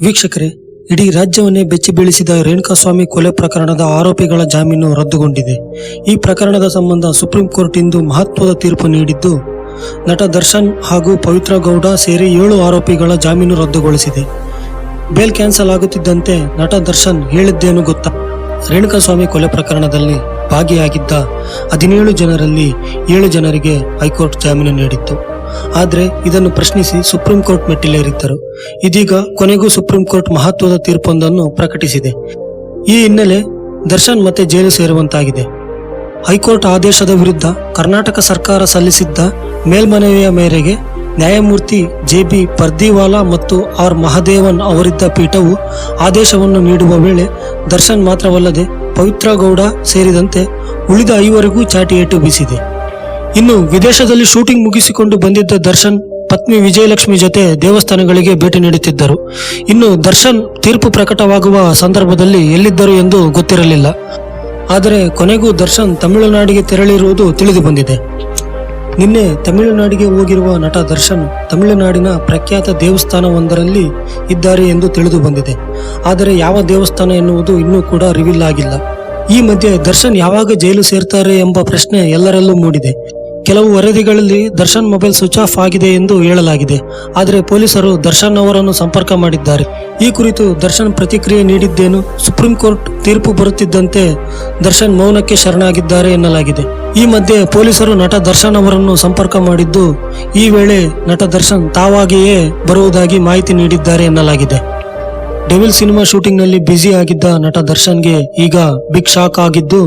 ವೀಕ್ಷಕರೇ, ಇಡೀ ರಾಜ್ಯವನ್ನೇ ಬೆಚ್ಚಿ ಬೀಳಿಸಿದ ರೇಣುಕಾಸ್ವಾಮಿ ಕೊಲೆ ಪ್ರಕರಣದ ಆರೋಪಿಗಳ ಜಾಮೀನು ರದ್ದುಗೊಂಡಿದೆ. ಈ ಪ್ರಕರಣದ ಸಂಬಂಧ ಸುಪ್ರೀಂ ಕೋರ್ಟ್ ಇಂದು ಮಹತ್ವದ ತೀರ್ಪು ನೀಡಿದ್ದು, ನಟ ದರ್ಶನ್ ಹಾಗೂ ಪವಿತ್ರ ಗೌಡ ಸೇರಿ ಏಳು ಆರೋಪಿಗಳ ಜಾಮೀನು ರದ್ದುಗೊಳಿಸಿದೆ. ಬೇಲ್ ಕ್ಯಾನ್ಸಲ್ ಆಗುತ್ತಿದ್ದಂತೆ ನಟ ದರ್ಶನ್ ಹೇಳಿದ್ದೇನು ಗೊತ್ತಾ? ರೇಣುಕಾಸ್ವಾಮಿ ಕೊಲೆ ಪ್ರಕರಣದಲ್ಲಿ ಭಾಗಿಯಾಗಿದ್ದ ಹದಿನೇಳು ಜನರಲ್ಲಿ ಏಳು ಜನರಿಗೆ ಹೈಕೋರ್ಟ್ ಜಾಮೀನು ನೀಡಿತ್ತು. ಆದರೆ ಇದನ್ನು ಪ್ರಶ್ನಿಸಿ ಸುಪ್ರೀಂ ಕೋರ್ಟ್ ಮೆಟ್ಟಿಲೇರಿದ್ದರು. ಇದೀಗ ಕೊನೆಗೂ ಸುಪ್ರೀಂ ಕೋರ್ಟ್ ಮಹತ್ವದ ತೀರ್ಪೊಂದನ್ನು ಪ್ರಕಟಿಸಿದೆ. ಈ ಹಿನ್ನೆಲೆ ದರ್ಶನ್ ಮತ್ತೆ ಜೈಲು ಸೇರುವಂತಾಗಿದೆ. ಹೈಕೋರ್ಟ್ ಆದೇಶದ ವಿರುದ್ಧ ಕರ್ನಾಟಕ ಸರ್ಕಾರ ಸಲ್ಲಿಸಿದ್ದ ಮೇಲ್ಮನವಿಯ ಮೇರೆಗೆ ನ್ಯಾಯಮೂರ್ತಿ ಜೆ ಬಿ ಪರ್ದಿವಾಲಾ ಮತ್ತು ಆರ್ ಮಹದೇವನ್ ಅವರಿದ್ದ ಪೀಠವು ಆದೇಶವನ್ನು ನೀಡುವ ವೇಳೆ ದರ್ಶನ್ ಮಾತ್ರವಲ್ಲದೆ ಪವಿತ್ರ ಗೌಡ ಸೇರಿದಂತೆ ಉಳಿದ ಐವರಿಗೂ ಚಾಟಿಯೇಟು ಬೀಸಿದೆ. ಇನ್ನು ವಿದೇಶದಲ್ಲಿ ಶೂಟಿಂಗ್ ಮುಗಿಸಿಕೊಂಡು ಬಂದಿದ್ದ ದರ್ಶನ್, ಪತ್ನಿ ವಿಜಯಲಕ್ಷ್ಮಿ ಜೊತೆ ದೇವಸ್ಥಾನಗಳಿಗೆ ಭೇಟಿ ನೀಡುತ್ತಿದ್ದರು. ಇನ್ನು ದರ್ಶನ್ ತೀರ್ಪು ಪ್ರಕಟವಾಗುವ ಸಂದರ್ಭದಲ್ಲಿ ಎಲ್ಲಿದ್ದರು ಎಂದು ಗೊತ್ತಿರಲಿಲ್ಲ. ಆದರೆ ಕೊನೆಗೂ ದರ್ಶನ್ ತಮಿಳುನಾಡಿಗೆ ತೆರಳಿರುವುದು ತಿಳಿದು ಬಂದಿದೆ ನಿನ್ನೆ ತಮಿಳುನಾಡಿಗೆ ಹೋಗಿರುವ ನಟ ದರ್ಶನ್ ತಮಿಳುನಾಡಿನ ಪ್ರಖ್ಯಾತ ದೇವಸ್ಥಾನವೊಂದರಲ್ಲಿ ಇದ್ದಾರೆ ಎಂದು ತಿಳಿದು ಬಂದಿದೆ ಆದರೆ ಯಾವ ದೇವಸ್ಥಾನ ಎನ್ನುವುದು ಇನ್ನೂ ಕೂಡ ರಿವೀಲ್ ಆಗಿಲ್ಲ. ಈ ಮಧ್ಯೆ ದರ್ಶನ್ ಯಾವಾಗ ಜೈಲು ಸೇರ್ತಾರೆ ಎಂಬ ಪ್ರಶ್ನೆ ಎಲ್ಲರಲ್ಲೂ ಮೂಡಿದೆ. ಕೆಲವು ವರದಿಗಳಲ್ಲಿ ದರ್ಶನ್ ಮೊಬೈಲ್ ಸ್ವಿಚ್ ಆಫ್ ಆಗಿದೆ ಎಂದು ಹೇಳಲಾಗಿದೆ. ಆದರೆ ಪೊಲೀಸರು ದರ್ಶನ್ ಅವರನ್ನು ಸಂಪರ್ಕ ಮಾಡಿದ್ದಾರೆ. ಈ ಕುರಿತು ದರ್ಶನ್ ಪ್ರತಿಕ್ರಿಯೆ ನೀಡಿದ್ದೇನು? ಸುಪ್ರೀಂ ಕೋರ್ಟ್ ತೀರ್ಪು ಬರುತ್ತಿದ್ದಂತೆ ದರ್ಶನ್ ಮೌನಕ್ಕೆ ಶರಣಾಗಿದ್ದಾರೆ ಎನ್ನಲಾಗಿದೆ. ಈ ಮಧ್ಯೆ ಪೊಲೀಸರು ನಟ ದರ್ಶನ್ ಅವರನ್ನು ಸಂಪರ್ಕ ಮಾಡಿದ್ದು, ಈ ವೇಳೆ ನಟ ದರ್ಶನ್ ತಾವಾಗಿಯೇ ಬರುವುದಾಗಿ ಮಾಹಿತಿ ನೀಡಿದ್ದಾರೆ ಎನ್ನಲಾಗಿದೆ. ಡೆವಿಲ್ ಸಿನಿಮಾ ಶೂಟಿಂಗ್ನಲ್ಲಿ ಬ್ಯುಸಿ ಆಗಿದ್ದ ನಟ ದರ್ಶನ್ಗೆ ಈಗ ಬಿಗ್ ಶಾಕ್ ಆಗಿದ್ದು,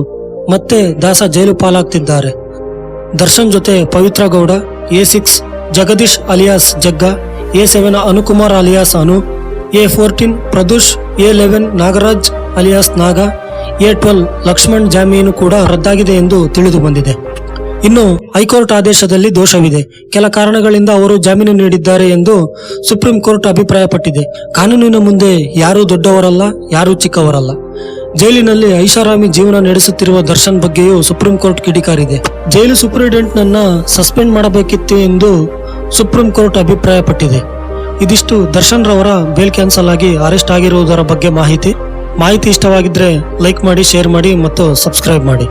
ಮತ್ತೆ ದಾಸ ಜೈಲು ಪಾಲಾಗ್ತಿದ್ದಾರೆ. ದರ್ಶನ್ ಜೊತೆ Pavithra Gowda A six Jagadish alias Jagga A seven Anukumar alias Anu A fourteen Pradosh A eleven Nagaraj alias Naga A twelve Lakshman ಜಾಮೀನು ಕೂಡ ರದ್ದಾಗಿದೆ ಎಂದು ತಿಳಿದು ಬಂದಿದೆ. ಇನ್ನು ಹೈಕೋರ್ಟ್ ಆದೇಶದಲ್ಲಿ ದೋಷವಿದೆ. ಕೆಲ ಕಾರಣಗಳಿಂದ ಅವರು ಜಾಮೀನು ನೀಡಿದ್ದಾರೆ ಎಂದು ಸುಪ್ರೀಂ ಕೋರ್ಟ್ ಅಭಿಪ್ರಾಯಪಟ್ಟಿದೆ. ಕಾನೂನಿನ ಮುಂದೆ ಯಾರೂ ದೊಡ್ಡವರಲ್ಲ, ಯಾರೂ ಚಿಕ್ಕವರಲ್ಲ. ಜೈಲಿನಲ್ಲಿ ಐಷಾರಾಮಿ ಜೀವನ ನಡೆಸುತ್ತಿರುವ ದರ್ಶನ್ ಬಗ್ಗೆಯೂ ಸುಪ್ರೀಂ ಕೋರ್ಟ್ ಕಿಡಿಕಾರಿದೆ. ಜೈಲು ಸೂಪರಿಂಟೆಂಡೆಂಟ್ ನನ್ನ ಸಸ್ಪೆಂಡ್ ಮಾಡಬೇಕಿತ್ತು ಎಂದು ಸುಪ್ರೀಂ ಕೋರ್ಟ್ ಅಭಿಪ್ರಾಯಪಟ್ಟಿದೆ. ಇದಿಷ್ಟು ದರ್ಶನ್ ರವರ ಬೇಲ್ ಕ್ಯಾನ್ಸಲ್ ಆಗಿ ಅರೆಸ್ಟ್ ಆಗಿರುವುದರ ಬಗ್ಗೆ ಮಾಹಿತಿ. ಮಾಹಿತಿ ಇಷ್ಟವಾಗಿದ್ರೆ ಲೈಕ್ ಮಾಡಿ, ಶೇರ್ ಮಾಡಿ ಮತ್ತು ಸಬ್ಸ್ಕ್ರೈಬ್ ಮಾಡಿ.